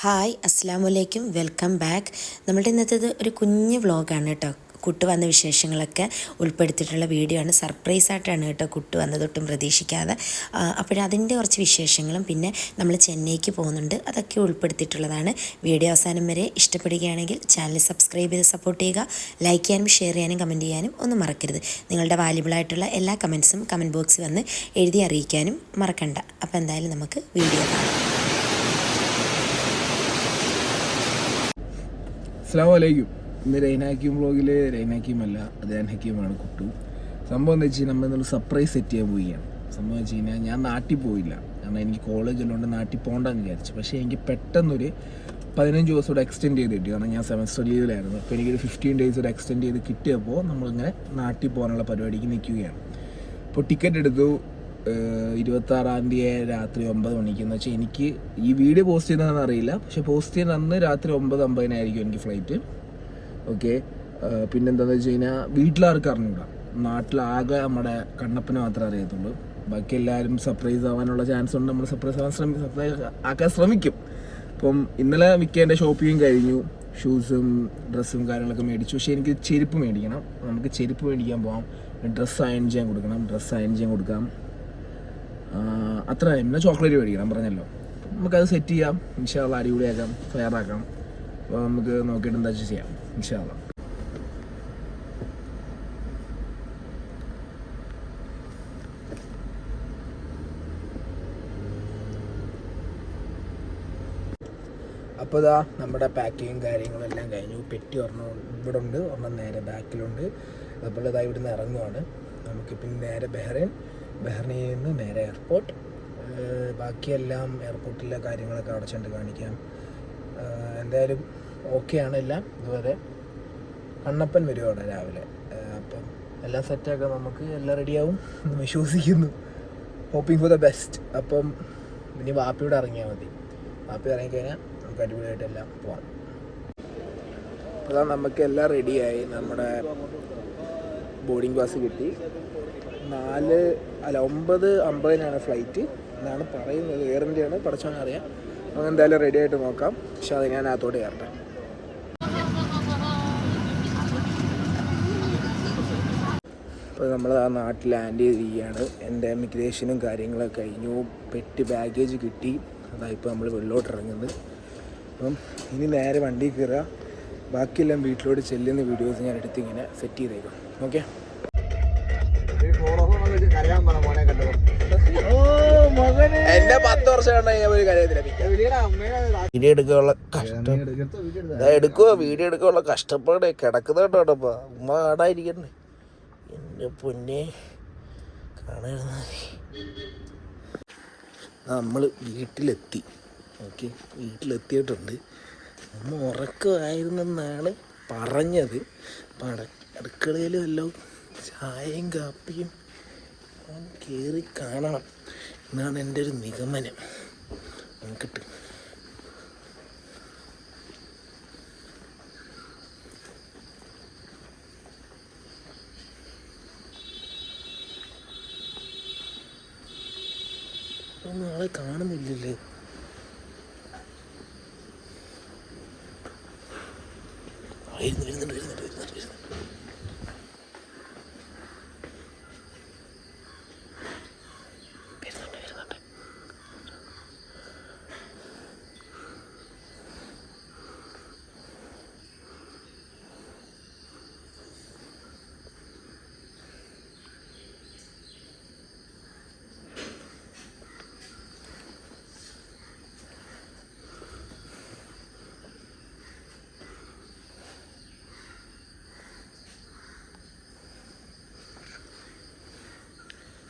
Hi അസ്സാം വലൈക്കും welcome back. നമ്മുടെ ഇന്നത്തേത് ഒരു കുഞ്ഞ് വ്ളോഗാണ് കേട്ടോ. കുട്ട് വന്ന വിശേഷങ്ങളൊക്കെ ഉൾപ്പെടുത്തിയിട്ടുള്ള വീഡിയോ ആണ്. സർപ്രൈസ് ആയിട്ടാണ് കേട്ടോ കുട്ട് വന്നത് ഒട്ടും പ്രതീക്ഷിക്കാതെ. അപ്പോഴതിന്റെ കുറച്ച് വിശേഷങ്ങളും പിന്നെ നമ്മൾ ചെന്നൈക്ക് പോകുന്നുണ്ട്. അതൊക്കെ ഉൾപ്പെടുത്തിയിട്ടുള്ളതാണ്. വീഡിയോ അവസാനം വരെ ഇഷ്ടപ്പെടുകയാണെങ്കിൽ ചാനൽ സബ്സ്ക്രൈബ് ചെയ്ത് സപ്പോർട്ട് ചെയ്യുക. ലൈക്ക് ചെയ്യാനും ഷെയർ ചെയ്യാനും കമന്റ് ചെയ്യാനും ഒന്നും മറക്കരുത്. നിങ്ങളുടെ വാല്യുബിളായിട്ടുള്ള എല്ലാ കമൻസും കമന്റ് ബോക്സിൽ വന്ന് എഴുതി അറിയിക്കാനും മറക്കണ്ട. അപ്പോൾ എന്തായാലും നമുക്ക് വീഡിയോ കാണാം. അസ്സാം വലൈക്കും ഇന്ന് റൈനാക്കിയും വ്ളോഗിൽ റൈനാക്കിയും അല്ല അദ്യാൻ ഹക്കീമാണ് കുട്ടു. സംഭവം എന്താ വെച്ച് കഴിഞ്ഞാൽ നമ്മൾ ഇന്നൊരു സർപ്രൈസ് സെറ്റ് ചെയ്യാൻ പോവുകയാണ്. സംഭവം വെച്ച് കഴിഞ്ഞാൽ ഞാൻ നാട്ടിൽ പോയില്ല. കാരണം എനിക്ക് കോളേജ് ഉള്ളതുകൊണ്ട് നാട്ടിൽ പോകണ്ടെന്ന് വിചാരിച്ചു. പക്ഷേ എനിക്ക് പെട്ടെന്നൊരു പതിനഞ്ച് ദിവസം കൂടെ എക്സ്റ്റെൻഡ് ചെയ്ത് കിട്ടി. കാരണം ഞാൻ സെമസ്റ്റർ ലീവിലായിരുന്നു അപ്പോൾ എനിക്കൊരു ഫിഫ്റ്റീൻ ഡേയ്സ് ഒരു എക്സ്റ്റെൻഡ് ചെയ്ത് കിട്ടിയപ്പോൾ നമ്മളിങ്ങനെ നാട്ടിൽ പോകാനുള്ള പരിപാടിക്ക് നിൽക്കുകയാണ്. അപ്പോൾ ടിക്കറ്റ് എടുത്തു. ഇരുപത്താറാം തീയതി രാത്രി ഒമ്പത് മണിക്ക് എന്ന് വെച്ചാൽ എനിക്ക് ഈ വീഡിയോ പോസ്റ്റ് ചെയ്യുന്നതെന്ന് അറിയില്ല. പക്ഷെ പോസ്റ്റ് ചെയ്യുന്ന അന്ന് രാത്രി ഒമ്പത് അമ്പതിനായിരിക്കും എനിക്ക് ഫ്ലൈറ്റ് ഓക്കെ പിന്നെന്താണെന്ന് വെച്ച് കഴിഞ്ഞാൽ വീട്ടിലാർക്കും അറിഞ്ഞൂടാ. നാട്ടിലാകെ നമ്മുടെ കണ്ണപ്പനെ മാത്രമേ അറിയത്തുള്ളൂ. ബാക്കി എല്ലാവരും സർപ്രൈസ് ആവാനുള്ള ചാൻസ് ഉണ്ട്. നമ്മൾ സർപ്രൈസ് ആവാൻ ശ്രമിക്കും സർപ്രൈസ് ആക്കാൻ ശ്രമിക്കും. അപ്പം ഇന്നലെ മിക്കേന്റെ ഷോപ്പിംഗ് കഴിഞ്ഞു. ഷൂസും ഡ്രസ്സും കാര്യങ്ങളൊക്കെ മേടിച്ചു. പക്ഷേ എനിക്ക് ചെരുപ്പ് മേടിക്കണം. നമുക്ക് ചെരുപ്പ് മേടിക്കാൻ പോകാം ഡ്രസ്സ് അയൺ ചെയ്യാൻ കൊടുക്കണം. ഡ്രസ്സ് അയൺ ചെയ്യാൻ കൊടുക്കാം. അത്ര പിന്നെ ചോക്ലേറ്റ് മേടിക്കണം പറഞ്ഞല്ലോ. നമുക്കത് സെറ്റ് ചെയ്യാം. ഇൻഷാള്ള അടിപൊളിയാക്കാം. ഫെയറാക്കാം അപ്പോൾ നമുക്ക് നോക്കിയിട്ട് എന്താ വെച്ചാൽ ചെയ്യാം. ഇൻഷാള്ള അപ്പോൾ ഇതാ നമ്മുടെ പാക്കിങ്ങും കാര്യങ്ങളും എല്ലാം കഴിഞ്ഞു. പെട്ടി ഒരെണ്ണം ഇവിടെ ഉണ്ട് ഒരെണ്ണം നേരെ ബാക്കിലുണ്ട് അതുപോലെ ഇതാ ഇവിടുന്ന് ഇറങ്ങുവാണ്. നമുക്കിപ്പം നേരെ ബഹ്റൈൻ ബഹ്റൈനിൽ നിന്ന് നേരെ എയർപോർട്ട്. ബാക്കിയെല്ലാം എയർപോർട്ടിലെ കാര്യങ്ങളൊക്കെ അവിടെ ചെണ്ട് കാണിക്കാം. എന്തായാലും ഓക്കെയാണ് എല്ലാം. ഇതുവരെ കണ്ണപ്പൻ വരും അവിടെ രാവിലെ. അപ്പം എല്ലാം സെറ്റാക്കാം നമുക്ക് എല്ലാം റെഡിയാവും എന്ന് വിശ്വസിക്കുന്നു. Hoping for the best. അപ്പം ഇനി വാപ്പിയോട് ഇറങ്ങിയാൽ മതി. വാപ്പി ഇറങ്ങിക്കഴിഞ്ഞാൽ നമുക്ക് അടിപൊളിയായിട്ട് എല്ലാം പോവാം. അതാ നമുക്ക് എല്ലാം റെഡിയായി. നമ്മുടെ ബോർഡിംഗ് പാസ് കിട്ടി. നാല് അല്ല ഒമ്പത് അമ്പതിനാണ് ഫ്ലൈറ്റ് എന്നാണ് പറയുന്നത്. എയർ ഇന്ത്യയാണ് പഠിച്ചോനെ അറിയാം നമുക്ക് എന്തായാലും റെഡി ആയിട്ട് നോക്കാം. പക്ഷെ അത് ഞാൻ അകത്തോട്ട് കയറട്ടെ. അപ്പോൾ നമ്മൾ ആ നാട്ടിൽ ലാൻഡ് ചെയ്തിരിക്കുകയാണ്. എന്റെ ഇമിഗ്രേഷനും കാര്യങ്ങളൊക്കെ കഴിഞ്ഞു. പെട്ടി ബാഗേജ് കിട്ടി. അതാ ഇപ്പോൾ നമ്മൾ വെള്ളോട്ട് ഇറങ്ങുന്നത്. അപ്പം ഇനി നേരെ വണ്ടി കയറുക. ബാക്കിയെല്ലാം വീട്ടിലോട്ട് ചെല്ലുന്ന വീഡിയോസ് ഞാൻ എടുത്തിങ്ങനെ സെറ്റ് ചെയ്തേക്കും. ഓക്കെ എന്നെ പത്ത് വർഷം ഒരു വീഡിയോ എടുക്കാനുള്ള കഷ്ടം. എടുക്കുക വീഡിയോ എടുക്കാനുള്ള കഷ്ടപ്പാട്. കിടക്കുന്ന കേട്ടോടപ്പാ ഉമ്മ കാണാതിരിക്കണ്ടേ എന്റെ പൊന്നെ. കാണായിരുന്നു നമ്മൾ വീട്ടിലെത്തി. ഓക്കെ വീട്ടിലെത്തിയിട്ടുണ്ട്. ഉമ്മ ഉറക്കമായിരുന്നെന്നാണ് പറഞ്ഞത് അപ്പം അട എല്ലാം ചായയും കാപ്പിയും ഞാൻ കയറി കാണണം. എന്നാണ് എന്റെ ഒരു നിഗമനം. നമുക്കിട്ട് ഒന്നും ആളെ കാണുന്നില്ലല്ലേ? വരുന്നുണ്ട് വരുന്നുണ്ട് വരുന്നുണ്ട് വരുന്നുണ്ട്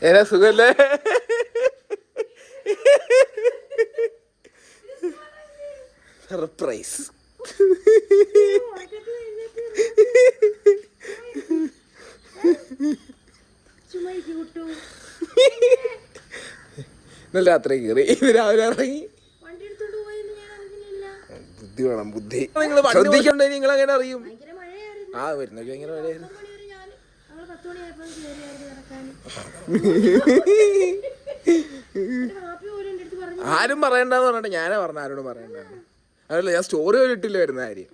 ഏതാ സുഖല്ലേ സർപ്രൈസ് ഇന്നലെ രാത്രി കയറി ഇന്ന് രാവിലെ ഇറങ്ങി. ബുദ്ധി വേണം ബുദ്ധി. നിങ്ങൾ ശ്രദ്ധിക്കണ്ടേ നിങ്ങൾ അങ്ങനെ അറിയും. ആ വരുന്നൊക്കെ ഭയങ്കര മഴയായിരുന്നു. ആരും പറയണ്ടെന്ന് പറഞ്ഞിട്ട് ഞാനേ പറഞ്ഞ ആരോടും പറയണ്ട. അതല്ല ഞാൻ സ്റ്റോറി പോലും ഇട്ടില്ല വരുന്ന കാര്യം.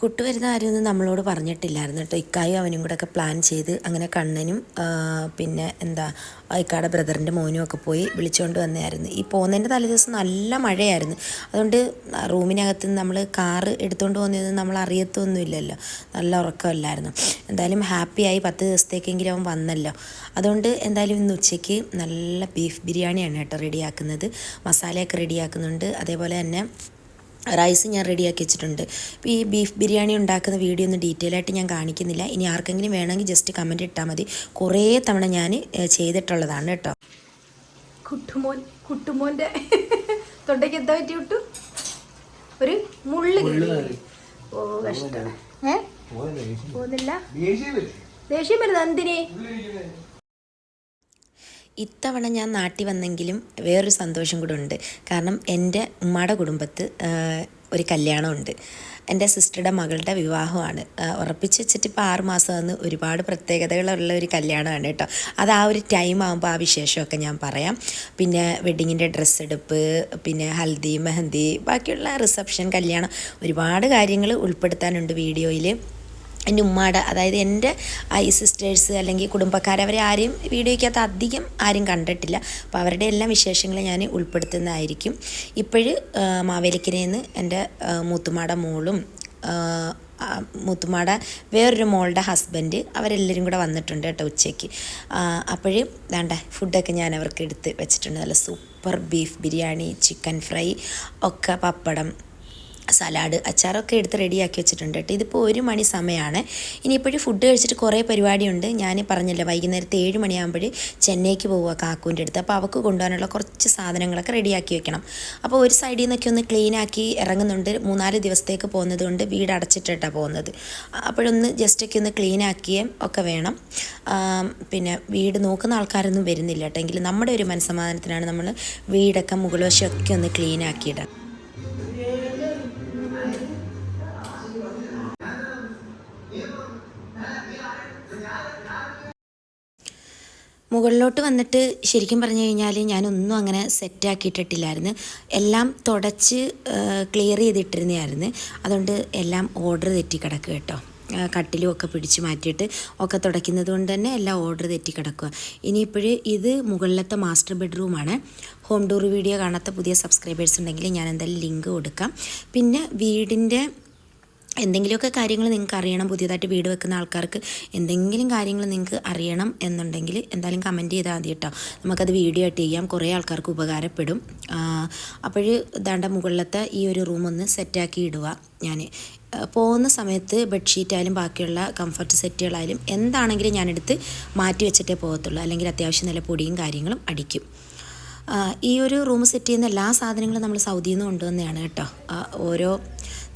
കുട്ടു വരുന്ന കാര്യമൊന്നും നമ്മളോട് പറഞ്ഞിട്ടില്ലായിരുന്നു കേട്ടോ. ഇക്കായും അവനും കൂടെ ഒക്കെ പ്ലാൻ ചെയ്ത് അങ്ങനെ കണ്ണനും പിന്നെ എന്താ ഇക്കാടെ ബ്രദറിന്റെ മോനും ഒക്കെ പോയി വിളിച്ചുകൊണ്ട് വന്നതായിരുന്നു. ഈ പോകുന്നതിന്റെ തലേദിവസം നല്ല മഴയായിരുന്നു. അതുകൊണ്ട് റൂമിനകത്ത് നമ്മൾ കാറ് എടുത്തുകൊണ്ട് പോകുന്നതെന്ന് നമ്മൾ അറിയത്തൊന്നുമില്ലല്ലോ. നല്ല ഉറക്കമല്ലായിരുന്നു. എന്തായാലും ഹാപ്പിയായി പത്ത് ദിവസത്തേക്കെങ്കിലും അവൻ വന്നല്ലോ. അതുകൊണ്ട് എന്തായാലും ഇന്ന് ഉച്ചയ്ക്ക് നല്ല ബീഫ് ബിരിയാണിയാണ് കേട്ടോ റെഡിയാക്കുന്നത് മസാലയൊക്കെ റെഡിയാക്കുന്നുണ്ട് അതേപോലെ തന്നെ റൈസ് ഞാൻ റെഡിയാക്കി വെച്ചിട്ടുണ്ട്. ഇപ്പോൾ ഈ ബീഫ് ബിരിയാണി ഉണ്ടാക്കുന്ന വീഡിയോ ഒന്നും ഡീറ്റെയിൽ ആയിട്ട് ഞാൻ കാണിക്കുന്നില്ല. ഇനി ആർക്കെങ്കിലും വേണമെങ്കിൽ ജസ്റ്റ് കമന്റ് ഇട്ടാൽ മതി. കുറേ തവണ ഞാൻ ചെയ്തിട്ടുള്ളതാണ് കേട്ടോ. കുട്ടുമോൻ കുട്ടുമോന്റെ തൊണ്ടയ്ക്ക് എന്താ പറ്റി വിട്ടു ഒരു മുള്ളി ഓ കഷ്ടം. ഏ? പോകുന്നില്ല. ദേഷ്യം വരുന്നത് എന്തിനേ? ഇത്തവണ ഞാൻ നാട്ടിൽ വന്നെങ്കിലും വേറൊരു സന്തോഷം കൂടെ ഉണ്ട്. കാരണം എന്റെ ഉമ്മയുടെ കുടുംബത്ത് ഒരു കല്യാണമുണ്ട്. എന്റെ സിസ്റ്ററുടെ മകളുടെ വിവാഹമാണ്. ഉറപ്പിച്ച് വെച്ചിട്ട് ഇപ്പോൾ ആറ് മാസമെന്ന് ഒരുപാട് പ്രത്യേകതകളുള്ള ഒരു കല്യാണമാണ് കേട്ടോ. അത് ആ ഒരു ടൈം ആകുമ്പോൾ ആ വിശേഷമൊക്കെ ഞാൻ പറയാം. പിന്നെ വെഡിങ്ങിന്റെ ഡ്രസ്സ് എടുപ്പ് പിന്നെ ഹൽദി മെഹന്തി ബാക്കിയുള്ള റിസപ്ഷൻ കല്യാണം ഒരുപാട് കാര്യങ്ങൾ ഉൾപ്പെടുത്താനുണ്ട് വീഡിയോയിൽ. എന്റെ ഉമ്മാടെ അതായത് എന്റെ ഐ സിസ്റ്റേഴ്സ് അല്ലെങ്കിൽ കുടുംബക്കാർ അവരെ ആരെയും വീഡിയോയ്ക്കകത്ത് അധികം ആരും കണ്ടിട്ടില്ല. അപ്പോൾ അവരുടെ എല്ലാ വിശേഷങ്ങളും ഞാൻ ഉൾപ്പെടുത്തുന്നതായിരിക്കും. ഇപ്പോഴ് മാവേലിക്കരയിൽ എന്റെ മൂത്തുമാടെ മോളും ആ, വേറൊരു മോളുടെ ഹസ്ബൻഡ് അവരെല്ലാവരും കൂടെ വന്നിട്ടുണ്ട് കേട്ടോ ഉച്ചയ്ക്ക്. അപ്പോഴും വേണ്ട ഫുഡൊക്കെ ഞാൻ അവർക്ക് എടുത്ത് വെച്ചിട്ടുണ്ട്. നല്ല super beef biryani chicken fry ഒക്കെ പപ്പടം സലാഡ് അച്ചാറൊക്കെ എടുത്ത് റെഡിയാക്കി വെച്ചിട്ടുണ്ട് കേട്ടോ. ഇതിപ്പോൾ ഒരു മണി സമയമാണ് ഇനിയിപ്പോഴും ഫുഡ് കഴിച്ചിട്ട് കുറേ പരിപാടിയുണ്ട്. ഞാൻ പറഞ്ഞല്ലോ വൈകുന്നേരത്തെ ഏഴ് മണിയാകുമ്പോൾ ചെന്നൈക്ക് പോവുക കാക്കൂന്റെ അടുത്ത്. അപ്പോൾ അവൾക്ക് കൊണ്ടുപോകാനുള്ള കുറച്ച് സാധനങ്ങളൊക്കെ റെഡിയാക്കി വെക്കണം. അപ്പോൾ ഒരു സൈഡിൽ നിന്നൊക്കെ ഒന്ന് ക്ലീൻ ആക്കി ഇറങ്ങുന്നുണ്ട്. മൂന്നാൽ ദിവസത്തേക്ക് പോകുന്നത് കൊണ്ട് വീട് അടച്ചിട്ടിട്ടാണ് പോകുന്നത്. അപ്പോഴൊന്ന് ജസ്റ്റൊക്കെ ഒന്ന് ക്ലീൻ ആക്കിയും ഒക്കെ വേണം. പിന്നെ വീട് നോക്കുന്ന ആൾക്കാരൊന്നും വരുന്നില്ല കേട്ടോ. എങ്കിലും നമ്മുടെ ഒരു മനസ്സമാധാനത്തിനാണ് നമ്മൾ വീടൊക്കെ മുകൾ വശമൊക്കെ ഒന്ന് ക്ലീൻ മുകളിലോട്ട് വന്നിട്ട് ശരിക്കും പറഞ്ഞു കഴിഞ്ഞാൽ ഞാനൊന്നും അങ്ങനെ സെറ്റാക്കിയിട്ടിട്ടില്ലായിരുന്നു എല്ലാം തുടച്ച് ക്ലിയർ ചെയ്തിട്ടിരുന്നതായിരുന്നു. അതുകൊണ്ട് എല്ലാം ഓർഡർ തെറ്റി കിടക്കുക കേട്ടോ കട്ടിലും ഒക്കെ പിടിച്ച് മാറ്റിയിട്ട് ഒക്കെ തുടയ്ക്കുന്നത് കൊണ്ട് തന്നെ എല്ലാം ഓർഡർ തെറ്റി കിടക്കുക ഇനിയിപ്പോഴും ഇത് മുകളിലത്തെ മാസ്റ്റർ ബെഡ്റൂമാണ് ഹോം ടൂർ വീഡിയോ കാണാത്ത പുതിയ സബ്സ്ക്രൈബേഴ്സ് ഉണ്ടെങ്കിൽ ഞാൻ എന്തായാലും ലിങ്ക് കൊടുക്കാം. പിന്നെ വീടിന്റെ എന്തെങ്കിലുമൊക്കെ കാര്യങ്ങൾ നിങ്ങൾക്ക് അറിയണം പുതിയതായിട്ട് വീട് വെക്കുന്ന ആൾക്കാർക്ക് എന്തെങ്കിലും കാര്യങ്ങൾ നിങ്ങൾക്ക് അറിയണം എന്നുണ്ടെങ്കിൽ എന്തായാലും കമന്റ് ചെയ്താൽ മതി കേട്ടോ. നമുക്കത് വീഡിയോ ആയിട്ട് ചെയ്യാം കുറേ ആൾക്കാർക്ക് ഉപകാരപ്പെടും. അപ്പോൾ ദാണ്ട മുകളിലത്തെ ഈ ഒരു റൂം ഒന്ന് സെറ്റാക്കി ഇടുക. ഞാൻ പോകുന്ന സമയത്ത് ബെഡ്ഷീറ്റായാലും ബാക്കിയുള്ള കംഫർട്ട് സെറ്റുകളായാലും എന്താണെങ്കിലും ഞാനെടുത്ത് മാറ്റി വെച്ചിട്ടേ പോകത്തുള്ളൂ. അല്ലെങ്കിൽ അത്യാവശ്യം നല്ല പൊടിയും കാര്യങ്ങളും അടിക്കും. ഈ ഒരു റൂം സെറ്റ് ചെയ്യുന്ന എല്ലാ സാധനങ്ങളും നമ്മൾ സൗദിയിൽ നിന്ന് കൊണ്ടുവന്നതാണ് കേട്ടോ. ഓരോ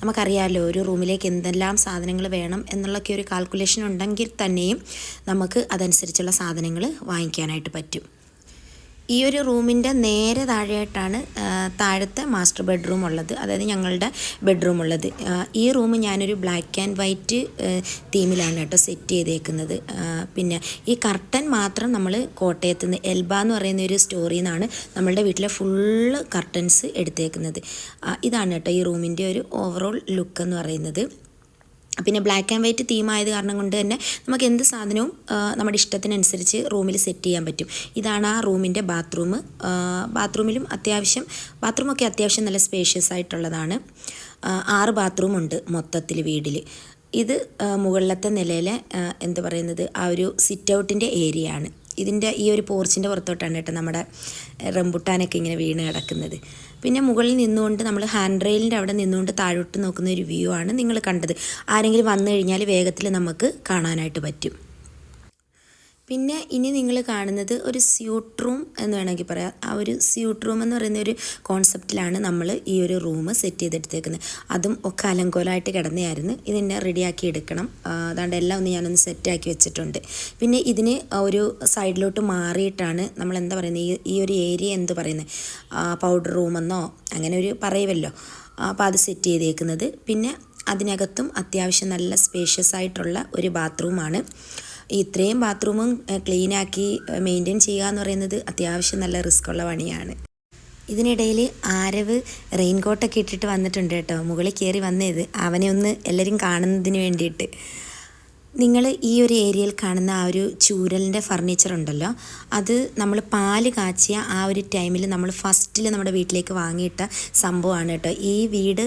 നമുക്കറിയാമല്ലോ ഒരു റൂമിലേക്ക് എന്തെല്ലാം സാധനങ്ങൾ വേണം എന്നുള്ളൊക്കെ ഒരു കാൽക്കുലേഷൻ ഉണ്ടെങ്കിൽ തന്നെയും നമുക്ക് അതനുസരിച്ചുള്ള സാധനങ്ങൾ വാങ്ങിക്കാനായിട്ട് പറ്റും. ഈ ഒരു റൂമിന്റെ നേരെ താഴെയായിട്ടാണ് താഴത്തെ മാസ്റ്റർ ബെഡ്റൂം ഉള്ളത്. അതായത് ഞങ്ങളുടെ ബെഡ്റൂം ഉള്ളത്. ഈ റൂം ഞാനൊരു ബ്ലാക്ക് ആൻഡ് വൈറ്റ് തീമിലാണ് കേട്ടോ സെറ്റ് ചെയ്തേക്കുന്നത്. പിന്നെ ഈ കർട്ടൻ മാത്രം നമ്മൾ കോട്ടയത്ത് നിന്ന് എൽബ എന്ന് പറയുന്ന ഒരു സ്റ്റോറിയിൽ നിന്നാണ് നമ്മളുടെ വീട്ടിലെ ഫുള്ള് കർട്ടൻസ് എടുത്തേക്കുന്നത്. ഇതാണ് കേട്ടോ ഈ റൂമിന്റെ ഒരു ഓവറോൾ ലുക്ക് എന്ന് പറയുന്നത്. പിന്നെ ബ്ലാക്ക് ആൻഡ് വൈറ്റ് തീം ആയത് കാരണം കൊണ്ട് തന്നെ നമുക്ക് എന്ത് സാധനവും നമ്മുടെ ഇഷ്ടത്തിനനുസരിച്ച് റൂമിൽ സെറ്റ് ചെയ്യാൻ പറ്റും. ഇതാണ് ആ റൂമിന്റെ ബാത്റൂം ബാത്റൂമിലും അത്യാവശ്യം ബാത്റൂമൊക്കെ അത്യാവശ്യം നല്ല സ്പേഷ്യസ് ആയിട്ടുള്ളതാണ്. ആറ് ബാത്റൂം ഉണ്ട് മൊത്തത്തിൽ വീട്ടിൽ ഇത് മുകളിലത്തെ നിലയിലെ എന്താ പറയുന്നത് ആ ഒരു സിറ്റ് ഔട്ടിന്റെ ഏരിയ ആണ്. ഇതിന്റെ ഈ ഒരു പോർച്ചിന്റെ പുറത്തോട്ടാണ് കേട്ടോ നമ്മുടെ റംബുട്ടാനൊക്കെ ഇങ്ങനെ വീണ് കിടക്കുന്നത്. പിന്നെ മുകളിൽ നിന്നുകൊണ്ട് നമ്മൾ ഹാൻഡ് റെയിലിന്റെ അവിടെ നിന്നുകൊണ്ട് താഴോട്ട് നോക്കുന്ന ഒരു വ്യൂ ആണ് നിങ്ങൾ കണ്ടത്. ആരെങ്കിലും വന്നു കഴിഞ്ഞാൽ വേഗത്തിൽ നമുക്ക് കാണാനായിട്ട് പറ്റും. പിന്നെ ഇനി നിങ്ങൾ കാണുന്നത് ഒരു സ്യൂട്ട് റൂം എന്ന് വേണമെങ്കിൽ പറയാം. ആ ഒരു സ്യൂട്ട് റൂം എന്ന് പറയുന്ന ഒരു കോൺസെപ്റ്റിലാണ് നമ്മൾ ഈ ഒരു റൂം സെറ്റ് ചെയ്തെടുത്തേക്കുന്നത്. അതും ഒക്കെ അലങ്കോലമായിട്ട് കിടന്നായിരുന്നു ഇതിനെ റെഡിയാക്കി എടുക്കണം. അതാണ്ട് എല്ലാം ഒന്ന് ഞാനൊന്ന് സെറ്റാക്കി വെച്ചിട്ടുണ്ട്. പിന്നെ ഇതിന് ഒരു സൈഡിലോട്ട് മാറിയിട്ടാണ് നമ്മൾ എന്താ പറയുന്നത്? ഈ ഈ ഒരു ഏരിയ എന്ത് പറയുന്നത്? പൗഡർ റൂമെന്നോ അങ്ങനെ ഒരു പറയുമല്ലോ അപ്പോൾ അത് സെറ്റ് ചെയ്തേക്കുന്നത്. പിന്നെ അതിനകത്തും അത്യാവശ്യം നല്ല സ്പേഷ്യസ് ആയിട്ടുള്ള ഒരു ബാത്റൂമാണ് ഇത്രയും ബാത്റൂമും ക്ലീനാക്കി മെയിന്റെയിൻ ചെയ്യുക എന്ന് പറയുന്നത് അത്യാവശ്യം നല്ല റിസ്ക് ഉള്ള പണിയാണ്. ഇതിനിടയിൽ ആരവ് റെയിൻ കോട്ടൊക്കെ ഇട്ടിട്ട് വന്നിട്ടുണ്ട് കേട്ടോ. മുകളിൽ കയറി വന്നത് അവനെ ഒന്ന് എല്ലാവരും കാണുന്നതിന് വേണ്ടിയിട്ട്. നിങ്ങൾ ഈ ഒരു ഏരിയയിൽ കാണുന്ന ആ ഒരു ചൂരലിന്റെ ഫർണിച്ചർ ഉണ്ടല്ലോ അത് നമ്മൾ പാൽ കാച്ചിയ ആ ഒരു ടൈമിൽ നമ്മൾ ഫസ്റ്റിൽ നമ്മുടെ വീട്ടിലേക്ക് വാങ്ങിയിട്ട സംഭവമാണ് കേട്ടോ. ഈ വീട്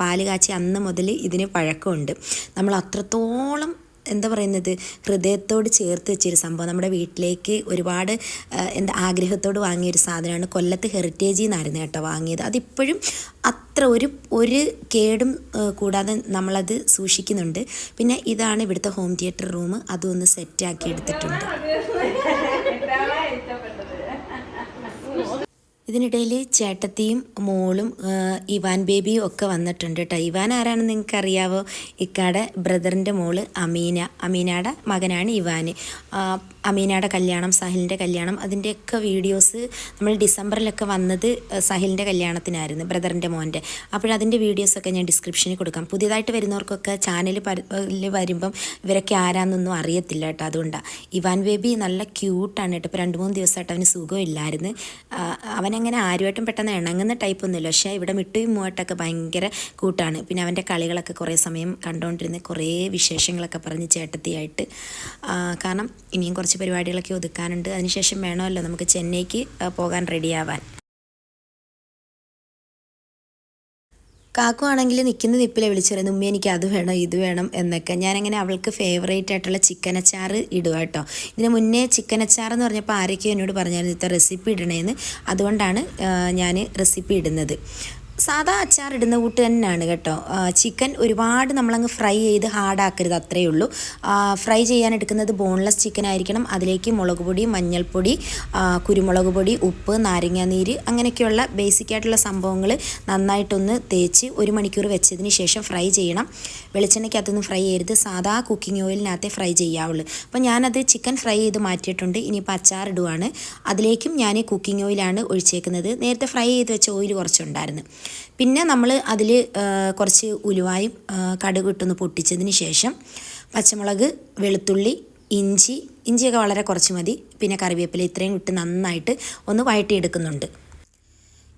പാൽ കാച്ചിയ അന്ന് മുതൽ ഇതിന് പഴക്കമുണ്ട്. നമ്മൾ അത്രത്തോളം എന്താ പറയുന്നത് ഹൃദയത്തോട് ചേർത്ത് വെച്ചൊരു സംഭവം. നമ്മുടെ വീട്ടിലേക്ക് ഒരുപാട് എന്താ ആഗ്രഹത്തോട് വാങ്ങിയൊരു സാധനമാണ് കൊല്ലത്ത് ഹെറിറ്റേജിൽ നിന്നായിരുന്നു കേട്ടോ വാങ്ങിയത്. അതിപ്പോഴും അത്ര ഒരു ഒരു കേടും കൂടാതെ നമ്മളത് സൂക്ഷിക്കുന്നുണ്ട്. പിന്നെ ഇതാണ് ഇവിടുത്തെ ഹോം തിയേറ്റർ റൂം അതും ഒന്ന് സെറ്റാക്കി എടുത്തിട്ടുണ്ട്. ഇതിനിടയിൽ ചേട്ടത്തിയും മോളും ഇവാൻ ബേബിയും ഒക്കെ വന്നിട്ടുണ്ട് കേട്ടോ ഇവാൻ ആരാണെന്ന് നിങ്ങൾക്ക് അറിയാവോ ഇക്കാടെ ബ്രദറിന്റെ മോൾ അമീന. അമീനയുടെ മകനാണ് ഇവാൻ അമീനയുടെ കല്യാണം സഹിലിന്റെ കല്യാണം അതിന്റെയൊക്കെ വീഡിയോസ് നമ്മൾ ഡിസംബറിലൊക്കെ വന്നത് സഹിലിന്റെ കല്യാണത്തിനായിരുന്നു ബ്രദറിന്റെ മോന്റെ അപ്പോഴതിന്റെ വീഡിയോസൊക്കെ ഞാൻ ഡിസ്ക്രിപ്ഷനിൽ കൊടുക്കാം. പുതിയതായിട്ട് വരുന്നവർക്കൊക്കെ ചാനൽ വരുമ്പം ഇവരൊക്കെ ആരാന്നൊന്നും അറിയത്തില്ല കേട്ടോ അതുകൊണ്ടാണ് ഇവാൻ ബേബി നല്ല ക്യൂട്ടാണ് കേട്ടോ. ഇപ്പോൾ രണ്ട് മൂന്ന് ദിവസമായിട്ട് അവന് സുഖമില്ലായിരുന്നു. അവനങ്ങനെ ആരുമായിട്ടും പെട്ടെന്ന് ഇണങ്ങുന്ന ടൈപ്പൊന്നുമില്ല പക്ഷേ ഇവിടെ മിട്ടുയും മൂവായിട്ടൊക്കെ ഭയങ്കര കൂട്ടാണ് പിന്നെ അവന്റെ കളികളൊക്കെ കുറേ സമയം കണ്ടുകൊണ്ടിരുന്ന് കുറേ വിശേഷങ്ങളൊക്കെ പറഞ്ഞ് ചേട്ടത്തിയായിട്ട്. കാരണം ഇനിയും കുറച്ച് പരിപാടികളൊക്കെ ഒതുക്കാനുണ്ട്. അതിനുശേഷം വേണമല്ലോ നമുക്ക് ചെന്നൈക്ക് പോകാൻ റെഡിയാവാൻ. കാക്കു ആണെങ്കിൽ നിൽക്കുന്ന നിപ്പിലെ വിളിച്ചിരുന്നു ഉമ്മ എനിക്ക് അത് വേണം ഇത് വേണം എന്നൊക്കെ. ഞാനങ്ങനെ അവൾക്ക് ഫേവറേറ്റ് ആയിട്ടുള്ള ചിക്കൻ അച്ചാർ ഇടുക കേട്ടോ. ഇതിന് മുന്നേ ചിക്കൻ അച്ചാർ എന്ന് പറഞ്ഞപ്പോൾ ആരൊക്കെയോ എന്നോട് പറഞ്ഞായിരുന്നു ഇത്ര റെസിപ്പി ഇടണേന്ന്. അതുകൊണ്ടാണ് ഞാൻ റെസിപ്പി ഇടുന്നത്. സാധാ അച്ചാർ ഇടുന്ന കൂട്ട് തന്നെയാണ് കേട്ടോ. ചിക്കൻ ഒരുപാട് നമ്മളങ്ങ് ഫ്രൈ ചെയ്ത് ഹാർഡാക്കരുത് അത്രയേ ഉള്ളൂ. ഫ്രൈ ചെയ്യാൻ എടുക്കുന്നത് ബോൺലെസ് ചിക്കൻ ആയിരിക്കണം. അതിലേക്ക് മുളക് പൊടി മഞ്ഞൾപ്പൊടി കുരുമുളക് പൊടി ഉപ്പ് നാരങ്ങാനീര് അങ്ങനെയൊക്കെയുള്ള ബേസിക് ആയിട്ടുള്ള സംഭവങ്ങൾ നന്നായിട്ടൊന്ന് തേച്ച് ഒരു മണിക്കൂർ വെച്ചതിന് ശേഷം ഫ്രൈ ചെയ്യണം. വെളിച്ചെണ്ണയ്ക്കകത്തൊന്നും ഫ്രൈ ചെയ്യരുത്. സാധാ കുക്കിംഗ് ഓയിലിനകത്തേ ഫ്രൈ ചെയ്യാവുള്ളൂ. അപ്പോൾ ഞാനത് ചിക്കൻ ഫ്രൈ ചെയ്ത് മാറ്റിയിട്ടുണ്ട്. ഇനിയിപ്പോൾ അച്ചാർ ഇടുവാണ്. അതിലേക്കും ഞാൻ കുക്കിംഗ് ഓയിലാണ് ഒഴിച്ചേക്കുന്നത്. നേരത്തെ ഫ്രൈ ചെയ്ത് വെച്ച ഓയിൽ കുറച്ചുണ്ടായിരുന്നു. പിന്നെ നമ്മൾ അതിൽ കുറച്ച് ഉലുവായും കടുകിട്ടൊന്ന് പൊട്ടിച്ചതിന് ശേഷം പച്ചമുളക് വെളുത്തുള്ളി ഇഞ്ചി ഇഞ്ചിയൊക്കെ വളരെ കുറച്ച് മതി. പിന്നെ കറിവേപ്പില ഇത്രയും ഇട്ട് നന്നായിട്ട് ഒന്ന് വഴറ്റിയെടുക്കുന്നുണ്ട്.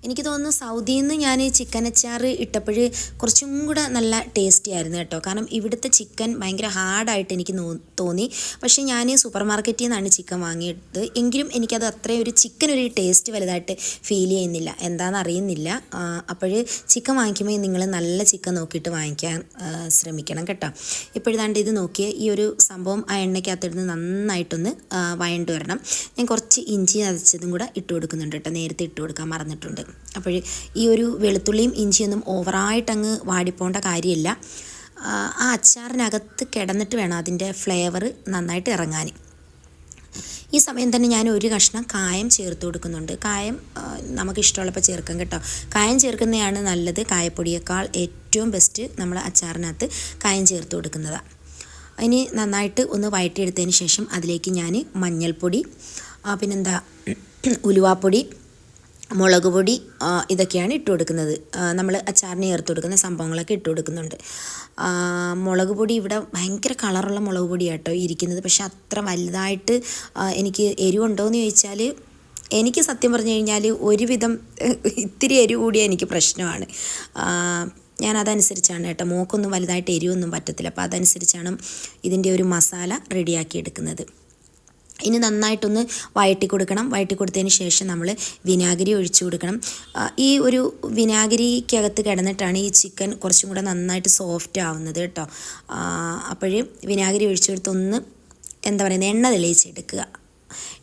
എനിക്ക് തോന്നുന്നു സൗദിയിൽ നിന്ന് ഞാൻ ചിക്കൻ അച്ചാർ ഇട്ടപ്പോൾ കുറച്ചും കൂടെ നല്ല ടേസ്റ്റി ആയിരുന്നു കേട്ടോ. കാരണം ഇവിടുത്തെ ചിക്കൻ ഭയങ്കര ഹാർഡായിട്ട് എനിക്ക് തോന്നി. പക്ഷേ ഞാൻ സൂപ്പർ മാർക്കറ്റിൽ നിന്നാണ് ചിക്കൻ വാങ്ങിയത്. എങ്കിലും എനിക്കത് അത്രയും ഒരു ചിക്കൻ ഒരു ടേസ്റ്റ് വലുതായിട്ട് ഫീൽ ചെയ്യുന്നില്ല. എന്താണെന്ന് അറിയുന്നില്ല. അപ്പോൾ ചിക്കൻ വാങ്ങിക്കുമ്പോൾ നിങ്ങൾ നല്ല ചിക്കൻ നോക്കിയിട്ട് വാങ്ങിക്കാൻ ശ്രമിക്കണം കേട്ടോ. ഇപ്പോഴാണ്ട് ഇത് നോക്കിയ ഈ ഒരു സംഭവം ആ എണ്ണയ്ക്കകത്തിടുന്ന് നന്നായിട്ടൊന്ന് വഴണ്ട് വരണം. ഞാൻ കുറച്ച് ഇഞ്ചി അരച്ചതും കൂടെ ഇട്ട് കൊടുക്കുന്നുണ്ട് കേട്ടോ. നേരത്തെ ഇട്ട് കൊടുക്കാൻ മറന്നിട്ടുണ്ട്. അപ്പോൾ ഈ ഒരു വെളുത്തുള്ളിയും ഇഞ്ചിയൊന്നും ഓവറായിട്ടങ്ങ് വാടിപ്പോണ്ട കാര്യമില്ല. ആ അച്ചാറിനകത്ത് കിടന്നിട്ട് വേണം അതിന്റെ ഫ്ലേവർ നന്നായിട്ട് ഇറങ്ങാൻ. ഈ സമയം തന്നെ ഞാൻ ഒരു കഷ്ണം കായം ചേർത്ത് കൊടുക്കുന്നുണ്ട്. കായം നമുക്ക് ഇഷ്ടമുള്ളപ്പോൾ ചേർക്കാം കേട്ടോ. കായം ചേർക്കുന്നതാണ് നല്ലത്. കായപ്പൊടിയേക്കാൾ ഏറ്റവും ബെസ്റ്റ് നമ്മൾ അച്ചാറിനകത്ത് കായം ചേർത്ത് കൊടുക്കുന്നതാണ് ഇനി നന്നായിട്ട് ഒന്ന് വഴറ്റിയെടുത്തതിന് ശേഷം അതിലേക്ക് ഞാൻ മഞ്ഞൾപ്പൊടി പിന്നെന്താ ഉലുവാപ്പൊടി മുളക് പൊടി ഇതൊക്കെയാണ് ഇട്ട് കൊടുക്കുന്നത്. നമ്മൾ അച്ചാറിന് ചേർത്ത് കൊടുക്കുന്ന സംഭവങ്ങളൊക്കെ ഇട്ട് കൊടുക്കുന്നുണ്ട്. മുളക് പൊടി ഇവിടെ ഭയങ്കര കളറുള്ള മുളക് പൊടിയാണ് കേട്ടോ ഇരിക്കുന്നത്. പക്ഷെ അത്ര വലുതായിട്ട് എനിക്ക് എരിവുണ്ടോ എന്ന് ചോദിച്ചാൽ എനിക്ക് സത്യം പറഞ്ഞു കഴിഞ്ഞാൽ ഒരുവിധം ഇത്തിരി എരിവ് കൂടിയ എനിക്ക് പ്രശ്നമാണ്. ഞാൻ അതനുസരിച്ചാണ് കേട്ടോ. മോക്കൊന്നും വലുതായിട്ട് എരിവൊന്നും പറ്റത്തില്ല. അപ്പോൾ അതനുസരിച്ചാണ് ഇതിന്റെ ഒരു മസാല റെഡിയാക്കി എടുക്കുന്നത്. ഇനി നന്നായിട്ടൊന്ന് വഴറ്റി കൊടുക്കണം. വഴറ്റി കൊടുത്തതിന് ശേഷം നമ്മൾ വിനാഗിരി ഒഴിച്ചു കൊടുക്കണം. ഈ ഒരു വിനാഗിരിക്കകത്ത് കിടന്നിട്ടാണ് ഈ ചിക്കൻ കുറച്ചും കൂടെ നന്നായിട്ട് സോഫ്റ്റ് ആവുന്നത് കേട്ടോ. അപ്പോഴേ വിനാഗിരി ഒഴിച്ചു കൊടുത്തൊന്ന് എന്താ പറയുന്നത് എണ്ണ തെളിയിച്ചെടുക്കുക.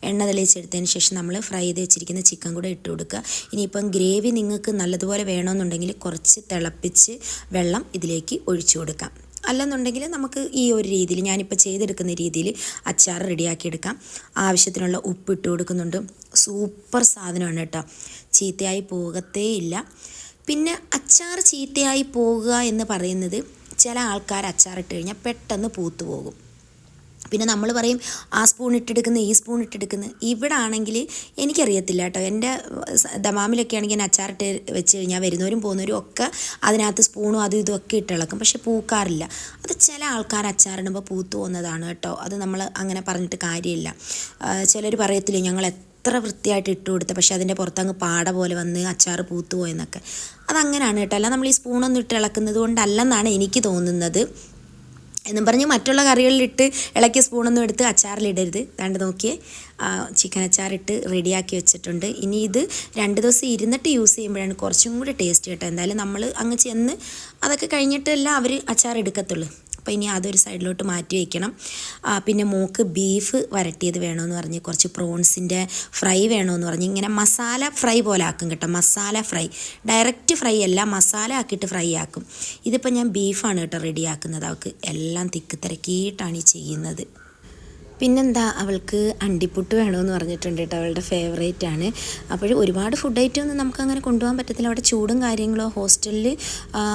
എണ്ണ തെളിയിച്ചെടുത്തതിന് ശേഷം നമ്മൾ ഫ്രൈ ചെയ്ത് വെച്ചിരിക്കുന്ന ചിക്കൻ കൂടെ ഇട്ട് കൊടുക്കുക. ഇനിയിപ്പം ഗ്രേവി നിങ്ങൾക്ക് നല്ലതുപോലെ വേണമെന്നുണ്ടെങ്കിൽ കുറച്ച് തിളപ്പിച്ച് വെള്ളം ഇതിലേക്ക് ഒഴിച്ചു കൊടുക്കാം. അല്ലെന്നുണ്ടെങ്കിൽ നമുക്ക് ഈ ഒരു രീതിയിൽ ഞാനിപ്പോൾ ചെയ്തെടുക്കുന്ന രീതിയിൽ അച്ചാർ റെഡിയാക്കി എടുക്കാം ആവശ്യത്തിനുള്ള ഉപ്പ് ഇട്ട് കൊടുക്കുന്നുണ്ട്. സൂപ്പർ സാധനമാണ് കേട്ടോ. ചീത്തയായി പോകത്തേയില്ല പിന്നെ അച്ചാർ ചീത്തയായി പോകുക എന്ന് പറയുന്നത് ചില ആൾക്കാർ അച്ചാർ ഇട്ട് കഴിഞ്ഞാൽ പെട്ടെന്ന് പൂത്തു പോകും പിന്നെ നമ്മൾ പറയും ആ സ്പൂൺ ഇട്ടെടുക്കുന്നു ഈ സ്പൂൺ ഇട്ടെടുക്കുന്നു. ഇവിടെ ആണെങ്കിൽ എനിക്കറിയത്തില്ല കേട്ടോ. എന്റെ ദമാമിലൊക്കെ ആണെങ്കിൽ ഞാൻ അച്ചാറിട്ട് വെച്ച് കഴിഞ്ഞാൽ വരുന്നവരും പോകുന്നവരും ഒക്കെ അതിനകത്ത് സ്പൂണും അതും ഇതും ഒക്കെ ഇട്ടിളക്കും പക്ഷെ പൂക്കാറില്ല. അത് ചില ആൾക്കാർ അച്ചാറിടുമ്പോൾ പൂത്തു പോകുന്നതാണ് കേട്ടോ. അത് നമ്മൾ അങ്ങനെ പറഞ്ഞിട്ട് കാര്യമില്ല. ചിലർ പറയത്തില്ല ഞങ്ങൾ എത്ര വൃത്തിയായിട്ട് ഇട്ട് കൊടുത്ത പക്ഷേ അതിന്റെ പുറത്തങ്ങ് പാട പോലെ വന്ന് അച്ചാർ പൂത്തു പോയെന്നൊക്കെ. അതങ്ങനെയാണ് കേട്ടോ. അല്ല നമ്മൾ ഈ സ്പൂണൊന്നും ഇട്ട് ഇളക്കുന്നത് കൊണ്ടല്ലെന്നാണ് എനിക്ക് തോന്നുന്നത്. എന്നും പറഞ്ഞ് മറ്റുള്ള കറികളിലിട്ട് ഇളക്കിയ സ്പൂണൊന്നും എടുത്ത് അച്ചാറിലിടരുത്. ദാണ്ട് നോക്കിയേ. ചിക്കൻ അച്ചാറിട്ട് റെഡിയാക്കി വെച്ചിട്ടുണ്ട്. ഇനി ഇത് രണ്ട് ദിവസം ഇരുന്നിട്ട് യൂസ് ചെയ്യുമ്പോഴാണ് കുറച്ചും കൂടി ടേസ്റ്റ് കേട്ടോ. എന്തായാലും നമ്മൾ അങ്ങ് ചെന്ന് അതൊക്കെ കഴിഞ്ഞിട്ടല്ല അവർ അച്ചാർ എടുക്കത്തുള്ളൂ. അപ്പോൾ ഇനി അതൊരു സൈഡിലോട്ട് മാറ്റി വയ്ക്കണം പിന്നെ മോക്ക് ബീഫ് വരട്ടിയത് വേണമെന്ന് പറഞ്ഞ് കുറച്ച് പ്രോൺസിന്റെ ഫ്രൈ വേണമെന്ന് പറഞ്ഞ് ഇങ്ങനെ മസാല ഫ്രൈ പോലെ ആക്കും കേട്ടോ മസാല ഫ്രൈ ഡയറക്റ്റ് ഫ്രൈ അല്ല മസാല ആക്കിയിട്ട് ഫ്രൈ ആക്കും. ഇതിപ്പോൾ ഞാൻ ബീഫാണ് കേട്ടോ റെഡിയാക്കുന്നത് അവൾക്ക് എല്ലാം തിക്ക് തിരക്കിയിട്ടാണ് ഈ ചെയ്യുന്നത്. പിന്നെന്താ അവൾക്ക് അണ്ടിപ്പുട്ട് വേണമെന്ന് പറഞ്ഞിട്ടുണ്ട് കേട്ടോ അവളുടെ ഫേവറേറ്റ് ആണ്. അപ്പോൾ ഒരുപാട് ഫുഡ് ഐറ്റം ഒന്നും നമുക്ക് അങ്ങനെ കൊണ്ടുപോകാൻ പറ്റത്തില്ല. അവിടെ ചൂടും കാര്യങ്ങളോ ഹോസ്റ്റലിൽ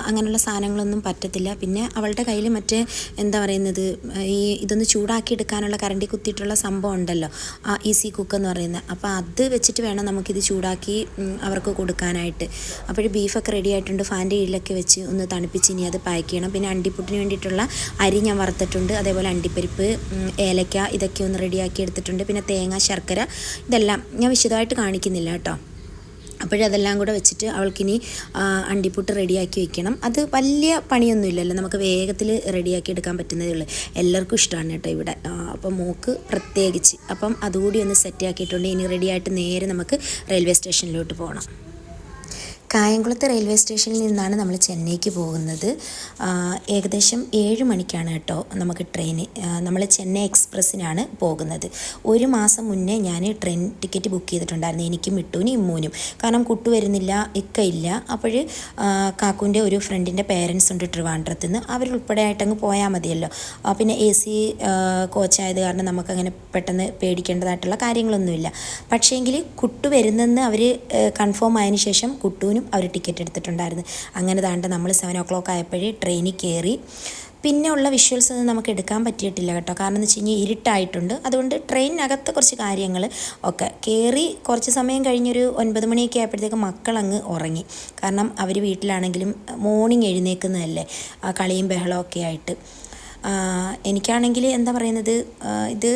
അങ്ങനെയുള്ള സാധനങ്ങളൊന്നും പറ്റത്തില്ല. പിന്നെ അവളുടെ കയ്യിൽ മറ്റേ എന്താ പറയുന്നത് ഈ ഇതൊന്ന് ചൂടാക്കി എടുക്കാനുള്ള കരണ്ടി കുത്തിയിട്ടുള്ള സംഭവം ഉണ്ടല്ലോ ആ ഈസി കുക്ക് എന്ന് പറയുന്നത്. അപ്പോൾ അത് വെച്ചിട്ട് വേണം നമുക്കിത് ചൂടാക്കി അവർക്ക് കൊടുക്കാനായിട്ട്. അപ്പോൾ ബീഫൊക്കെ റെഡി ആയിട്ടുണ്ട്. ഫാന്റെ കീഴിലൊക്കെ വെച്ച് ഒന്ന് തണുപ്പിച്ച് ഇനി അത് പാക്ക് ചെയ്യണം. പിന്നെ അണ്ടിപ്പുട്ടിന് വേണ്ടിയിട്ടുള്ള അരി ഞാൻ വറുത്തിട്ടുണ്ട്. അതേപോലെ അണ്ടിപ്പരിപ്പ് ഏലക്ക ഇതൊക്കെ ഒന്ന് റെഡിയാക്കി എടുത്തിട്ടുണ്ട്. പിന്നെ തേങ്ങ ശർക്കര ഇതെല്ലാം ഞാൻ വിശദമായിട്ട് കാണിക്കുന്നില്ല കേട്ടോ. അപ്പോഴതെല്ലാം കൂടെ വെച്ചിട്ട് അവൾക്കിനി അണ്ടിപ്പുട്ട് റെഡിയാക്കി വെക്കണം. അത് വലിയ പണിയൊന്നുമില്ലല്ലോ. നമുക്ക് വേഗത്തിൽ റെഡിയാക്കി എടുക്കാൻ പറ്റുന്നതേ ഉള്ളൂ. എല്ലാവർക്കും ഇഷ്ടമാണ് കേട്ടോ ഇവിടെ. അപ്പം മോക്ക് പ്രത്യേകിച്ച്. അപ്പം അതുകൂടി ഒന്ന് സെറ്റ് ആക്കിയിട്ടുണ്ട്. ഇനി റെഡിയായിട്ട് നേരെ നമുക്ക് റെയിൽവേ സ്റ്റേഷനിലോട്ട് പോകണം കായംകുളത്ത് റെയിൽവേ സ്റ്റേഷനിൽ നിന്നാണ് നമ്മൾ ചെന്നൈക്ക് പോകുന്നത്. ഏകദേശം ഏഴ് മണിക്കാണ് കേട്ടോ നമുക്ക് ട്രെയിൻ നമ്മൾ ചെന്നൈ എക്സ്പ്രസ്സിനാണ് പോകുന്നത്. ഒരു മാസം മുന്നേ ഞാൻ ട്രെയിൻ ടിക്കറ്റ് ബുക്ക് ചെയ്തിട്ടുണ്ടായിരുന്നു എനിക്കും മിട്ടൂനും ഇമ്മൂനും കാരണം കുട്ടു വരുന്നില്ല ഇക്ക ഇല്ല. അപ്പോൾ കാക്കുവിന്റെ ഒരു ഫ്രണ്ടിന്റെ പേരൻസ് ഉണ്ട് ട്രിവാൻഡ്രത്ത് നിന്ന്. അവരുൾപ്പെടെ ആയിട്ടങ്ങ് പോയാൽ മതിയല്ലോ. പിന്നെ എ സി കോച്ചായത് കാരണം നമുക്കങ്ങനെ പെട്ടെന്ന് പേടിക്കേണ്ടതായിട്ടുള്ള കാര്യങ്ങളൊന്നുമില്ല. പക്ഷേങ്കിൽ കുട്ടു വരുന്നെന്ന് അവർ കൺഫേം ആയതിനു ശേഷം കുട്ടുവിനും അവർ ടിക്കറ്റ് എടുത്തിട്ടുണ്ടായിരുന്നു. അങ്ങനെ താണ്ട് നമ്മൾ സെവൻ ഓ ക്ലോക്ക് ആയപ്പോഴേ ട്രെയിനിൽ കയറി പിന്നെ ഉള്ള വിഷ്വൽസ് ഒന്നും നമുക്ക് എടുക്കാൻ പറ്റിയിട്ടില്ല കേട്ടോ. കാരണം എന്ന് വെച്ച് കഴിഞ്ഞാൽ ഇരുട്ടായിട്ടുണ്ട്. അതുകൊണ്ട് ട്രെയിനിനകത്ത് കുറച്ച് കാര്യങ്ങൾ ഒക്കെ. കയറി കുറച്ച് സമയം കഴിഞ്ഞൊരു ഒൻപത് മണിയൊക്കെ ആയപ്പോഴത്തേക്ക് മക്കളങ്ങ് ഉറങ്ങി. കാരണം അവർ വീട്ടിലാണെങ്കിലും മോർണിംഗ് എഴുന്നേക്കുന്നതല്ലേ. ആ കളിയും ബഹളമൊക്കെ ആയിട്ട്. എനിക്കാണെങ്കിൽ എന്താ പറയുന്നത്? ഇത്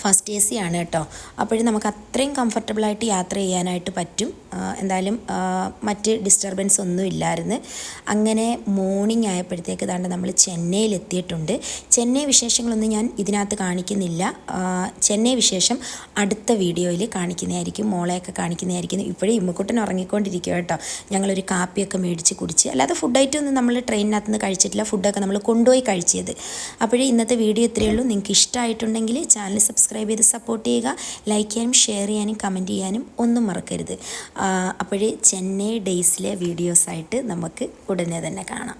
ഫസ്റ്റ് എ സി ആണ് കേട്ടോ. അപ്പോഴും നമുക്ക് അത്രയും കംഫർട്ടബിളായിട്ട് യാത്ര ചെയ്യാനായിട്ട് പറ്റും. എന്തായാലും മറ്റ് ഡിസ്റ്റർബൻസ് ഒന്നും ഇല്ലായിരുന്നു. അങ്ങനെ മോർണിംഗ് ആയപ്പോഴത്തേക്ക് ദാണ്ട് നമ്മൾ ചെന്നൈയിൽ എത്തിയിട്ടുണ്ട്. ചെന്നൈ വിശേഷങ്ങളൊന്നും ഞാൻ ഇതിനകത്ത് കാണിക്കുന്നില്ല. ചെന്നൈ വിശേഷം അടുത്ത വീഡിയോയിൽ കാണിക്കുന്നതായിരിക്കും. മോളെയൊക്കെ കാണിക്കുന്നതായിരിക്കും. ഇപ്പോഴും ഇമ്മക്കുട്ടൻ ഉറങ്ങിക്കൊണ്ടിരിക്കുക കേട്ടോ. ഞങ്ങളൊരു കാപ്പിയൊക്കെ മേടിച്ച് കുടിച്ച്. അല്ലാതെ ഫുഡ് ഐറ്റം ഒന്നും നമ്മൾ ട്രെയിനിനകത്ത് നിന്ന് കഴിച്ചിട്ടില്ല ഫുഡൊക്കെ നമ്മൾ കൊണ്ടുപോയി കഴിച്ചത്. അപ്പോഴേ ഇന്നത്തെ വീഡിയോ ഇത്രയേ ഉള്ളൂ. നിങ്ങൾക്ക് ഇഷ്ടമായിട്ടുണ്ടെങ്കിൽ ചാനൽ സബ്സ്ക്രൈബ് ചെയ്ത് സപ്പോർട്ട് ചെയ്യുക. ലൈക്ക് ചെയ്യാനും ഷെയർ ചെയ്യാനും കമന്റ് ചെയ്യാനും ഒന്നും മറക്കരുത്. അപ്പോഴേ ചെന്നൈ ഡേയ്സിലെ വീഡിയോസായിട്ട് നമുക്ക് ഉടനെ തന്നെ കാണാം.